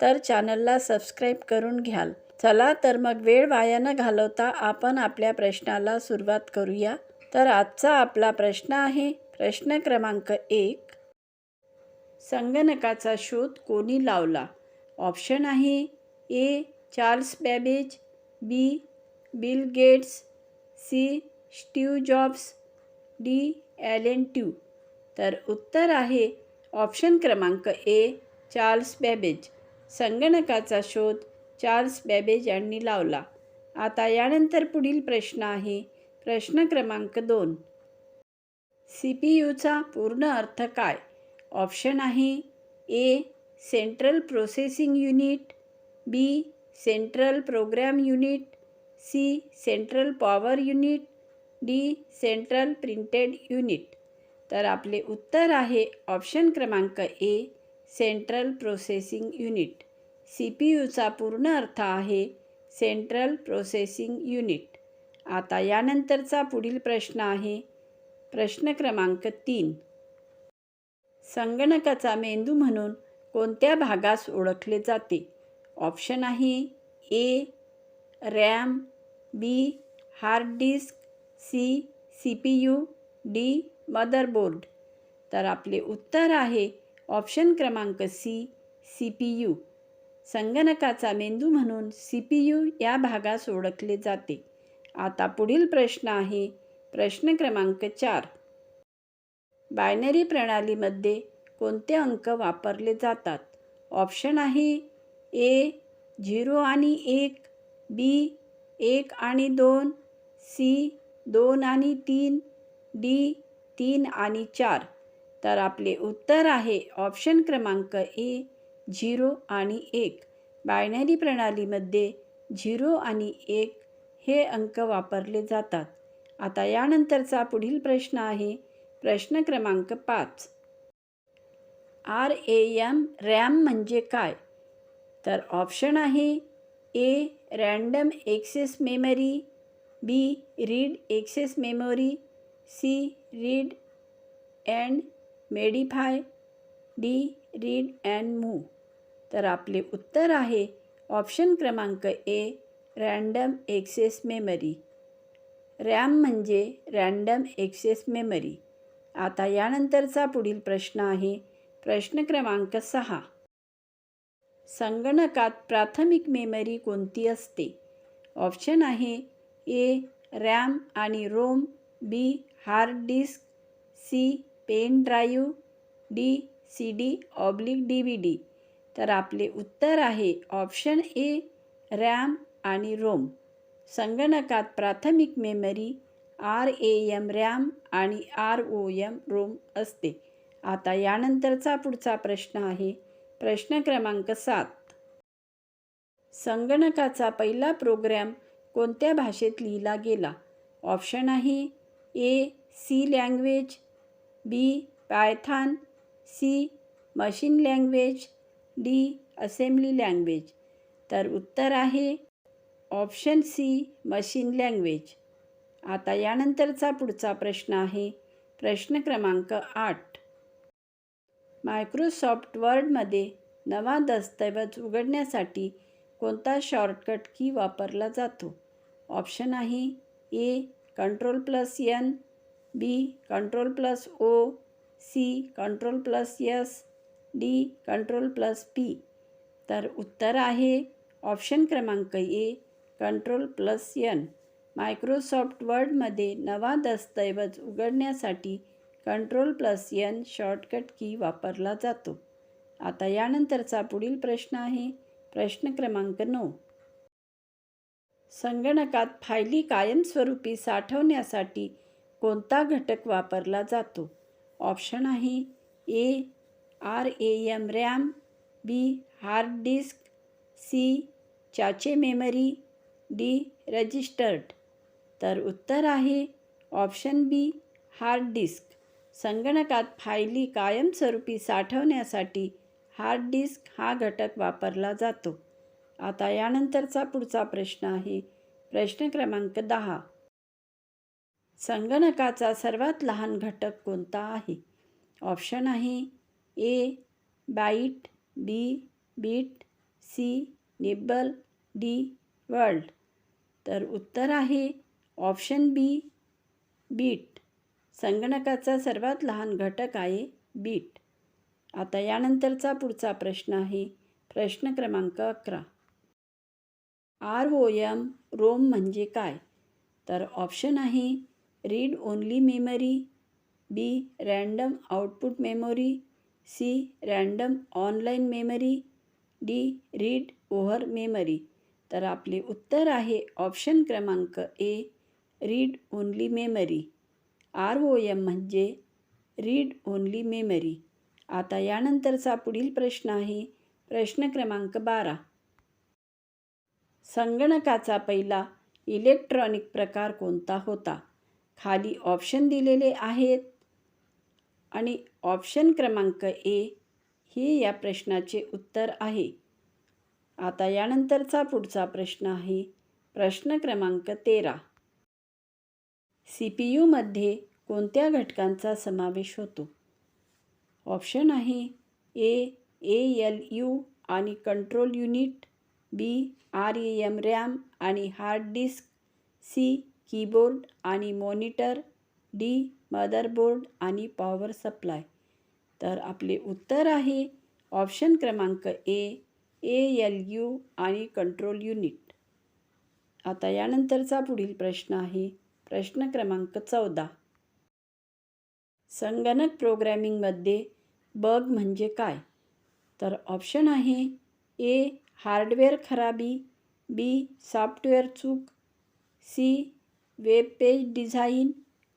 तर चॅनलला सबस्क्राईब करून घ्याल. चला तर मग वेळ वाया न घालवता आपण आपल्या प्रश्नाला सुरुवात करूया. तर आजचा आपला प्रश्न आहे प्रश्न क्रमांक एक. संगणकाचा शोध कोणी लावला? ऑप्शन आहे A Charles Babbage B Bill Gates C Steve Jobs D Allen ट्यू. तर उत्तर आहे ऑप्शन क्रमांक ए चार्ल्स बॅबेज. संगणकाचा शोध चार्ल्स बॅबेज यांनी लावला. आता यानंतर पुढील प्रश्न आहे. प्रश्न क्रमांक दोन. सी पी यूचा पूर्ण अर्थ काय? ऑप्शन आहे A. Central processing unit B. Central program unit C. Central power unit D. Central printed unit. तर आपले उत्तर आहे ऑप्शन क्रमांक A. Central processing unit. C P यूचा पूर्ण अर्थ आहे सेंट्रल प्रोसेसिंग युनिट. आता यानंतरचा पुढील प्रश्न आहे. प्रश्न क्रमांक तीन. संगणकाचा मेंदू म्हणून कोणत्या भागास ओळखले जाते? ऑप्शन आहे A RAM B hard disk C C P U D motherboard. तर आपले उत्तर आहे ऑप्शन क्रमांक सी सी पी यू संगणकाचा मेंदू म्हणून सी पी यू या भागास ओळखले जाते. आता पुढील प्रश्न आहे. प्रश्न क्रमांक चार. बायनरी प्रणालीमध्ये कोणते अंक वापरले जातात? ऑप्शन आहे ए झिरो आणि एक बी एक आणि दोन सी दोन आणि तीन डी तीन आणि चार. तर आपले उत्तर आहे ऑप्शन क्रमांक ए झिरो आणि एक. बायनरी प्रणालीमध्ये झिरो आणि एक हे अंक वापरले जातात. आता यानंतरचा पुढील प्रश्न आहे. प्रश्न क्रमांक पाच. आर ए एम रॅम म्हणजे काय? तर ऑप्शन आहे A random access memory B read access memory C read and modify D read and move तर आपले उत्तर आहे ऑप्शन क्रमांक A random access memory. RAM म्हणजे रँडम एक्सेस मेमरी. आता यानंतरचा पुढील प्रश्न आहे. प्रश्न क्रमांक सहा. संगणकात प्राथमिक मेमरी कोणती असते? ऑप्शन आहे ए रॅम आणि ROM B hard disk C pen drive D C D oblique D V D. तर आपले उत्तर आहे ऑप्शन ए रॅम आणि रोम संगणकात प्राथमिक memory R A M RAM आणि आर ओ एम रोम असते. आता यानंतरचा पुढचा प्रश्न आहे. प्रश्न क्रमांक सात. संगणकाचा पहिला प्रोग्रॅम कोणत्या भाषेत लिहिला गेला? ऑप्शन आहे A C language B Python C machine language D assembly language. तर उत्तर आहे ऑप्शन सी मशीन लँग्वेज. आता यानंतरचा पुढचा प्रश्न आहे. प्रश्न क्रमांक आठ. मायक्रोसॉफ्ट वर्डमध्ये नवा दस्तऐवज उघडण्यासाठी कोणता शॉर्टकट की वापरला जातो? ऑप्शन आहे A control plus N B control plus O C control plus S D control plus P. तर उत्तर आहे ऑप्शन क्रमांक A control plus N. Microsoft वर्डमध्ये नवा दस्तऐवज उघडण्यासाठी कंट्रोल प्लस यन शॉर्टकट की वापरला जातो. आता यानंतरचा पुढील प्रश्न आहे. प्रश्न क्रमांक नऊ. संगणकात फायली कायमस्वरूपी साठवण्यासाठी कोणता घटक वापरला जातो? ऑप्शन आहे A R A M RAM B hard disk C cache memory D registered. तर उत्तर आहे ऑप्शन बी हार्ड डिस्क. संगणकात फायली कायमस्वरूपी साठवण्यासाठी हार्ड डिस्क हा घटक वापरला जातो. आता यानंतरचा पुढचा प्रश्न आहे. प्रश्न क्रमांक दहा. संगणकाचा सर्वात लहान घटक कोणता आहे? ऑप्शन आहे A byte B bit C nibble D world. तर उत्तर आहे ऑप्शन बी बीट. संगणकाचा सर्वात लहान घटक आहे बीट. आता यानंतरचा पुढचा प्रश्न आहे. प्रश्न क्रमांक अकरा. आर ओ एम रोम म्हणजे काय? तर ऑप्शन आहे read only memory B random output memory C random online memory D read over memory तर आपले उत्तर आहे ऑप्शन क्रमांक A read only memory R O M म्हणजे रीड ओनली मेमरी आता यानंतरचा पुढील प्रश्न आहे. प्रश्न क्रमांक बारा. संगणकाचा पहिला इलेक्ट्रॉनिक प्रकार कोणता होता? खाली ऑप्शन दिलेले आहेत. आणि ऑप्शन क्रमांक ए हे या प्रश्नाचे उत्तर आहे. आता यानंतरचा पुढचा प्रश्न आहे. प्रश्न क्रमांक तेरा. सी पी यूमध्ये कोणत्या घटकांचा समावेश होतो? ऑप्शन आहे ए ए एल यू आणि control unit B R A M RAM आणि हार्ड डिस्क सी कीबोर्ड आणि मॉनिटर डी मदरबोर्ड आणि पॉवर सप्लाय. तर आपले उत्तर आहे ऑप्शन क्रमांक ए ए एल यू आणि कंट्रोल युनिट. आता यानंतरचा पुढील प्रश्न आहे. प्रश्न क्रमांक चौदा. संगणक प्रोग्रॅमिंगमध्ये बग म्हणजे काय? तर ऑप्शन आहे ए हार्डवेअर खराबी बी सॉफ्टवेअर चूक सी वेबपेज डिझाईन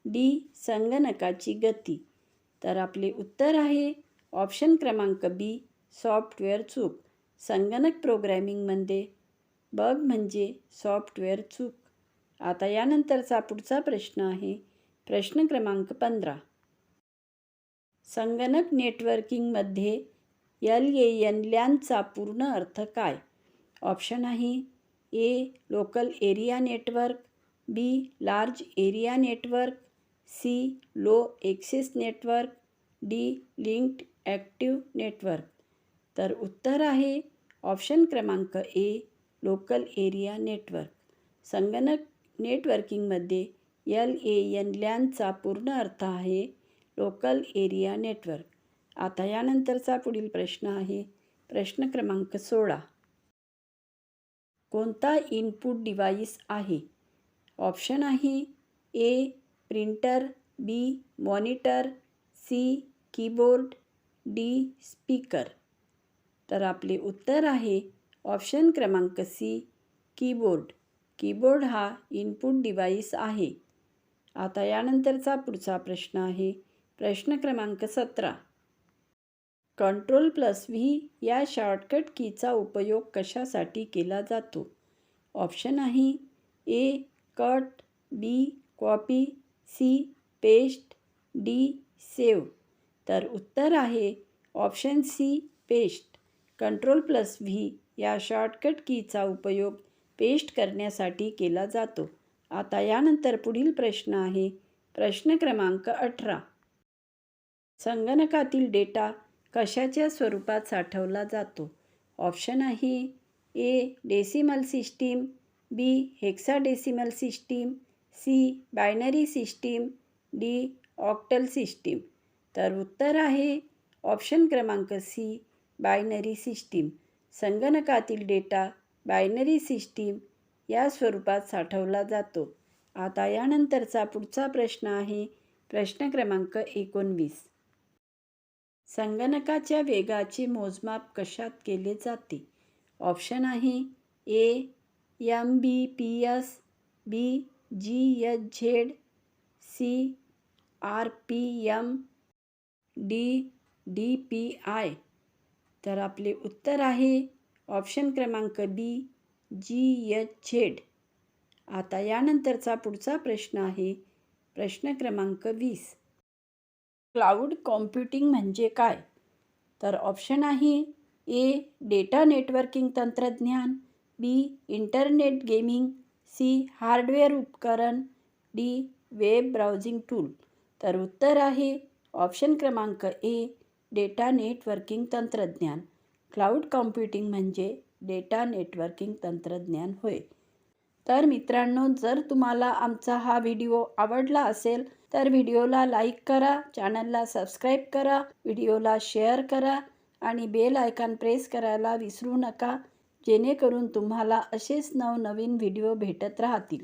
डी संगणकाची गती. तर आपले उत्तर आहे ऑप्शन क्रमांक बी सॉफ्टवेअर चूक. संगणक प्रोग्रॅमिंगमध्ये बग म्हणजे सॉफ्टवेअर चूक. आता यानंतरचा पुढचा प्रश्न आहे. प्रश्न क्रमांक पंधरा. संगणक नेटवर्किंगमध्ये एल ए एन लॅनचा पूर्ण अर्थ काय? ऑप्शन आहे A local area network. B large area network C low access network D linked active network. तर उत्तर आहे ऑप्शन क्रमांक ए लोकल एरिया नेटवर्क. संगणक नेटवर्किंगमध्ये एल ए एन लॅनचा पूर्ण अर्थ आहे लोकल एरिया नेटवर्क. आता यानंतरचा पुढील प्रश्न आहे. प्रश्न क्रमांक सोळा. कोणता इनपुट डिव्हाइस आहे? ऑप्शन आहे A printer B monitor C keyboard D speaker. तर आपले उत्तर आहे ऑप्शन क्रमांक सी कीबोर्ड. कीबोर्ड हा इनपुट डिव्हाइस आहे. आता यानंतरचा पुढचा प्रश्न आहे. प्रश्न क्रमांक सतरा. कंट्रोल प्लस व्ही या शॉर्टकट कीचा उपयोग कशासाठी केला जातो? ऑप्शन आहे A cut B copy C paste D save. तर उत्तर आहे option C paste. Control plus V या शॉर्टकट कीचा उपयोग पेस्ट करण्यासाठी केला जातो. आता यानंतर पुढील प्रश्न आहे. प्रश्न क्रमांक अठरा. संगणकातील डेटा कशाच्या स्वरूपात साठवला जातो? ऑप्शन आहे A decimal system B hexadecimal system C binary system D octal system तर उत्तर आहे ऑप्शन क्रमांक सी बायनरी सिस्टीम संगणकातील डेटा बायनरी सिस्टीम या स्वरूपात साठवला जातो. आता यानंतरचा पुढचा प्रश्न आहे प्रश्न क्रमांक एकोणवीस. संगणकाच्या वेगाचे मोजमाप कशात केले जाते? ऑप्शन आहे A M B P S B G H Z C R P M D D P I तर आपले उत्तर आहे ऑप्शन क्रमांक बी जी एच झेड आता यानंतरचा पुढचा प्रश्न आहे प्रश्न क्रमांक वीस. क्लाउड कॉम्प्युटिंग म्हणजे काय? तर ऑप्शन आहे ए डेटा नेटवर्किंग तंत्रज्ञान. B internet gaming C hardware उपकरण डी वेब ब्राउझिंग टूल. तर उत्तर आहे ऑप्शन क्रमांक ए डेटा नेटवर्किंग तंत्रज्ञान. क्लाउड कॉम्प्युटिंग म्हणजे डेटा नेटवर्किंग तंत्रज्ञान होय. तर मित्रांनो जर तुम्हाला आमचा हा व्हिडिओ आवडला असेल तर व्हिडिओला लाईक करा चॅनलला सबस्क्राईब करा व्हिडिओला शेअर करा आणि बेल आयकॉन प्रेस करायला विसरू नका. जेणेकरून तुम्हाला असेच नवनवीन व्हिडिओ भेटत राहतील.